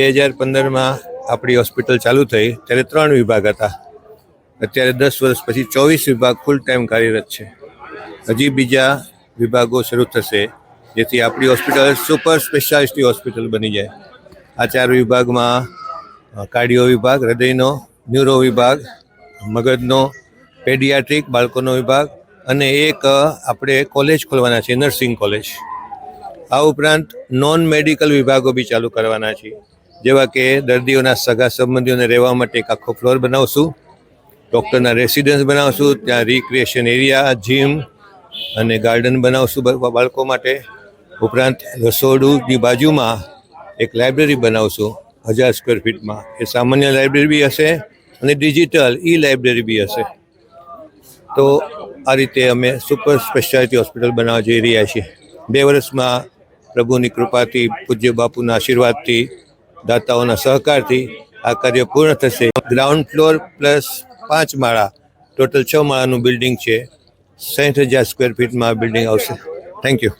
બે હજાર પંદરમાં આપણી હોસ્પિટલ ચાલુ થઈ, ત્યારે ત્રણ વિભાગ હતા. અત્યારે દસ વર્ષ પછી ચોવીસ વિભાગ ફૂલ ટાઈમ કાર્યરત છે. હજી બીજા વિભાગો શરૂ થશે, જેથી આપણી હોસ્પિટલ સુપર સ્પેશિયાલિસ્ટી હોસ્પિટલ બની જાય. આ ચાર વિભાગમાં કાર્ડિયો વિભાગ, હૃદયનો ન્યુરો વિભાગ, મગજનો પેડિયાટ્રિક બાળકોનો વિભાગ અને એક આપણે કોલેજ ખોલવાના છે નર્સિંગ કોલેજ આ ઉપરાંત નોન મેડિકલ વિભાગો બી ચાલુ કરવાના છે. જેવા કે દર્દીઓના સગા સંબંધીઓને રહેવા માટે એક આખો ફ્લોર બનાવશું, ડૉક્ટરના રેસિડન્સ બનાવશું, ત્યાં રિક્રિએશન એરિયા, જીમ અને ગાર્ડન બનાવશું બાળકો માટે. ઉપરાંત રસોડુંની બાજુમાં એક લાઇબ્રેરી બનાવશું, હજાર સ્ક્વેર ફીટમાં. એ સામાન્ય લાઇબ્રેરી બી હશે અને ડિજિટલ ઈ લાઇબ્રેરી બી હશે. તો આ રીતે અમે સુપર સ્પેશિયાલિટી હોસ્પિટલ બનાવવા જઈ રહ્યા છીએ. બે વર્ષમાં પ્રભુની કૃપાથી, પૂજ્ય બાપુના આશીર્વાદથી દાતાઓના સહકારથી આ કાર્ય પૂર્ણ થશે. ગ્રાઉન્ડ ફ્લોર પ્લસ પાંચ માળા. ટોટલ છ માળાનું બિલ્ડિંગ છે. સાઠ હજાર સ્ક્વેર ફીટમાં આ બિલ્ડિંગ આવશે. Thank you